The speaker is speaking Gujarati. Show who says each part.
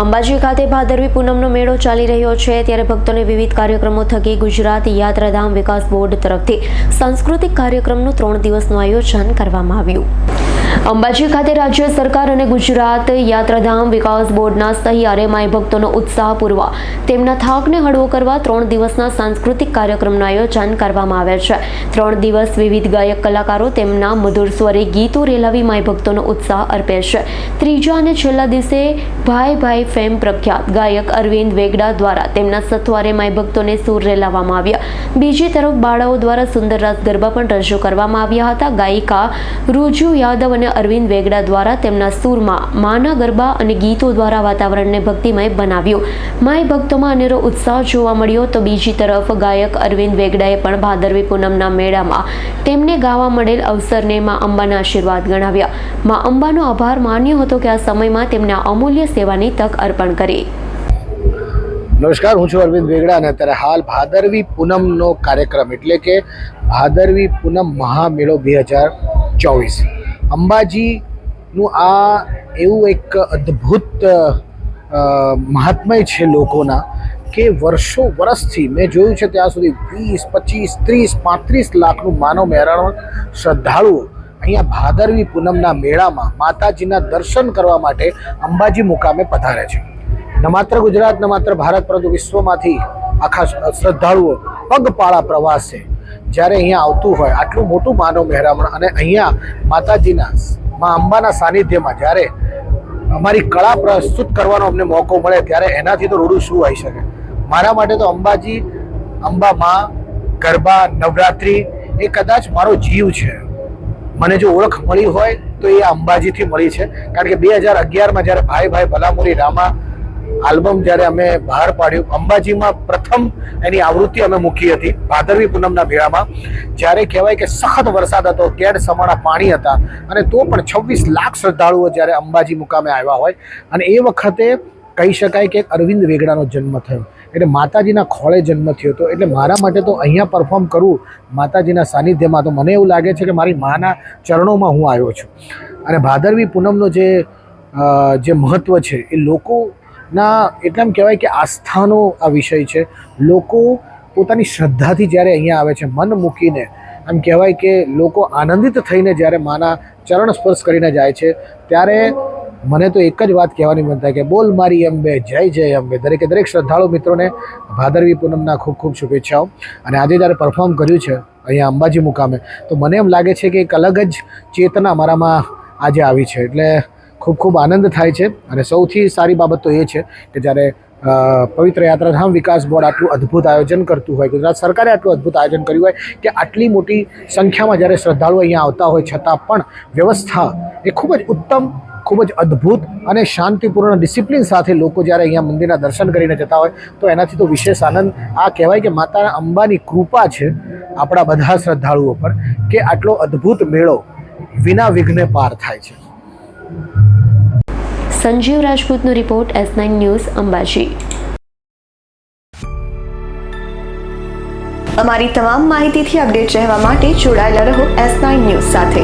Speaker 1: અંબાજી ખાતે ભાદરવી પૂનમનો મેળો ચાલી રહ્યો છે. ત્યારે ભક્તોને વિવિધ કાર્યક્રમો થકી ગુજરાત યાત્રાધામ વિકાસ બોર્ડ તરફથી સાંસ્કૃતિક કાર્યક્રમનું ત્રણ દિવસનું આયોજન કરવામાં આવ્યું. અંબાજી ખાતે રાજ્ય સરકાર અને ગુજરાત યાત્રાધામ વિકાસ બોર્ડના સહિયારે માય ઉત્સાહ પૂરવા તેમના થાકને હળવો કરવા ત્રણ દિવસના સાંસ્કૃતિક કાર્યક્રમનું આયોજન કરવામાં આવે છે. ત્રણ દિવસ વિવિધ ગાયક કલાકારો તેમના મધુર સ્વરે ગીતો રેલાવી માય ઉત્સાહ અર્પે છે. ત્રીજા અને છેલ્લા દિવસે ભાઈ ભાઈ ફેમ પ્રખ્યાત ગાયક અરવિંદ વેગડા દ્વારા તેમના સથવારે માય ભક્તોને સૂર રેલાવવામાં આવ્યા. બીજી તરફ બાળાઓ દ્વારા સુંદર રાસ ગરબા પણ રજૂ કરવામાં આવ્યા હતા. ગાયિકા રૂજુ યાદવ અને અરવિંદ વેગડા દ્વારા તેમના સૂરમાં માના ગરબા અને ગીતો દ્વારા વાતાવરણને ભક્તિમય બનાવ્યું. માય ભક્તોમાં અનેરો ઉત્સાહ જોવા મળ્યો તો બીજી તરફ ગાયક અરવિંદ વેગડાએ પણ ભાદરવી પૂનમના મેળામાં તેમને ગાવા મળેલ અવસરને મા અંબાના આશીર્વાદ ગણાવ્યા. મા અંબાનો આભાર માન્યો હતો કે આ સમયમાં તેમને અમૂલ્ય સેવાની તક અર્પણ કરી.
Speaker 2: નમસ્કાર, હું છું અરવિંદ વેગડા અને અત્યારે હાલ ભાદરવી પૂનમનો કાર્યક્રમ એટલે કે ભાદરવી પૂનમ મહામેળો બે હજાર ચોવીસ. અંબાજીનું આ એવું એક અદ્ભુત મહાત્મય છે લોકોના કે વર્ષો વર્ષથી મેં જોયું છે ત્યાં સુધી વીસ, પચીસ, ત્રીસ, પાંત્રીસ લાખનું માનવ મહેરાણ શ્રદ્ધાળુઓ અહીંયા ભાદરવી પૂનમના મેળામાં માતાજીના દર્શન કરવા માટે અંબાજી મુકામે પધારે છે. ન માત્ર ગુજરાત, ન માત્ર ભારત, પરંતુ વિશ્વમાંથી આખા શ્રદ્ધાળુઓ પગપાળા પ્રવાસે જ્યારે અહીંયા આવતું હોય, આટલું મોટું માનવ મહેરામણ અને અહીંયા માતાજીના મા અંબાના સાનિધ્યમાં જ્યારે અમારી કળા પ્રસ્તુત કરવાનો અમને મોકો મળે, ત્યારે એનાથી તો રૂડું શું હોઈ શકે? મારા માટે તો અંબાજી, અંબા માં, ગરબા, નવરાત્રિ એ કદાચ મારો જીવ છે. મને જો ઓળખ મળી હોય તો એ અંબાજીથી મળી છે. કારણ કે બે હજાર અગિયારમાં જ્યારે ભાઈ ભાઈ ભલામુરી રામા આલ્બમ જ્યારે અમે બહાર પાડ્યું, અંબાજીમાં પ્રથમ એની આવૃત્તિ અમે મૂકી હતી, ભાદરવી પૂનમના મેળામાં. જ્યારે કહેવાય કે સખત વરસાદ હતો, કેડ સમાણા પાણી હતા, અને તો પણ છવ્વીસ લાખ શ્રદ્ધાળુઓ જ્યારે અંબાજી મુકામે આવ્યા હોય, અને એ વખતે કહી શકાય કે અરવિંદ વેગડાનો જન્મ થયો. એટલે માતાજીના ખોળે જન્મ થયો હતો. એટલે મારા માટે તો અહીંયા પરફોર્મ કરવું માતાજીના સાનિધ્યમાં તો મને એવું લાગે છે કે મારી માના ચરણોમાં હું આવ્યો છું. અને ભાદરવી પૂનમનો જે જે મહત્ત્વ છે, એ લોકોના એટલે એમ કહેવાય કે આસ્થાનો આ વિષય છે. લોકો પોતાની શ્રદ્ધાથી જ્યારે અહીંયા આવે છે, મન મૂકીને, એમ કહેવાય કે લોકો આનંદિત થઈને જ્યારે માના ચરણ સ્પર્શ કરીને જાય છે, ત્યારે મને તો એક જ વાત કહેવાની મન થાય કે બોલ મારી અંબે, જય જય અંબે. દરેકે દરેક શ્રદ્ધાળુ મિત્રોને ભાદરવી પૂનમના ખૂબ ખૂબ શુભેચ્છાઓ. અને આજે જ્યારે પરફોર્મ કર્યું છે, અહીંયા અંબાજી મુકામે, તો મને એમ લાગે છે કે એક અલગ જ ચેતના મારામાં આજે આવી છે. એટલે ખૂબ ખૂબ આનંદ થાય છે. અને સૌથી સારી બાબત તો એ છે કે જ્યારે પવિત્ર યાત્રાધામ વિકાસ બોર્ડ આટલું અદ્ભુત આયોજન કરતું હોય, ગુજરાત સરકારે આટલું અદ્ભુત આયોજન કર્યું હોય કે આટલી મોટી સંખ્યામાં જ્યારે શ્રદ્ધાળુઓ અહીંયા આવતા હોય છતાં પણ વ્યવસ્થા એ ખૂબ જ ઉત્તમ, ખૂબ જ અદ્ભુત અને શાંતિપૂર્ણ ડિસિપ્લિન સાથે લોકો જ્યારે અહીંયા મંદિરના દર્શન કરીને જતા હોય, તો એનાથી તો વિશેષ આનંદ આ કહેવાય કે માતા અંબાની કૃપા છે આપણા બધા શ્રદ્ધાળુઓ પર કે આટલો અદ્ભુત મેળો વિના વિઘ્ને પાર થાય છે.
Speaker 1: Sanjeev રાજપૂતનો report S nine news Ambaji.
Speaker 3: અમારી તમામ માહિતીથી અપડેટ રહેવા માટે જોડાયેલા રહો એસ નાઇન ન્યૂઝ સાથે.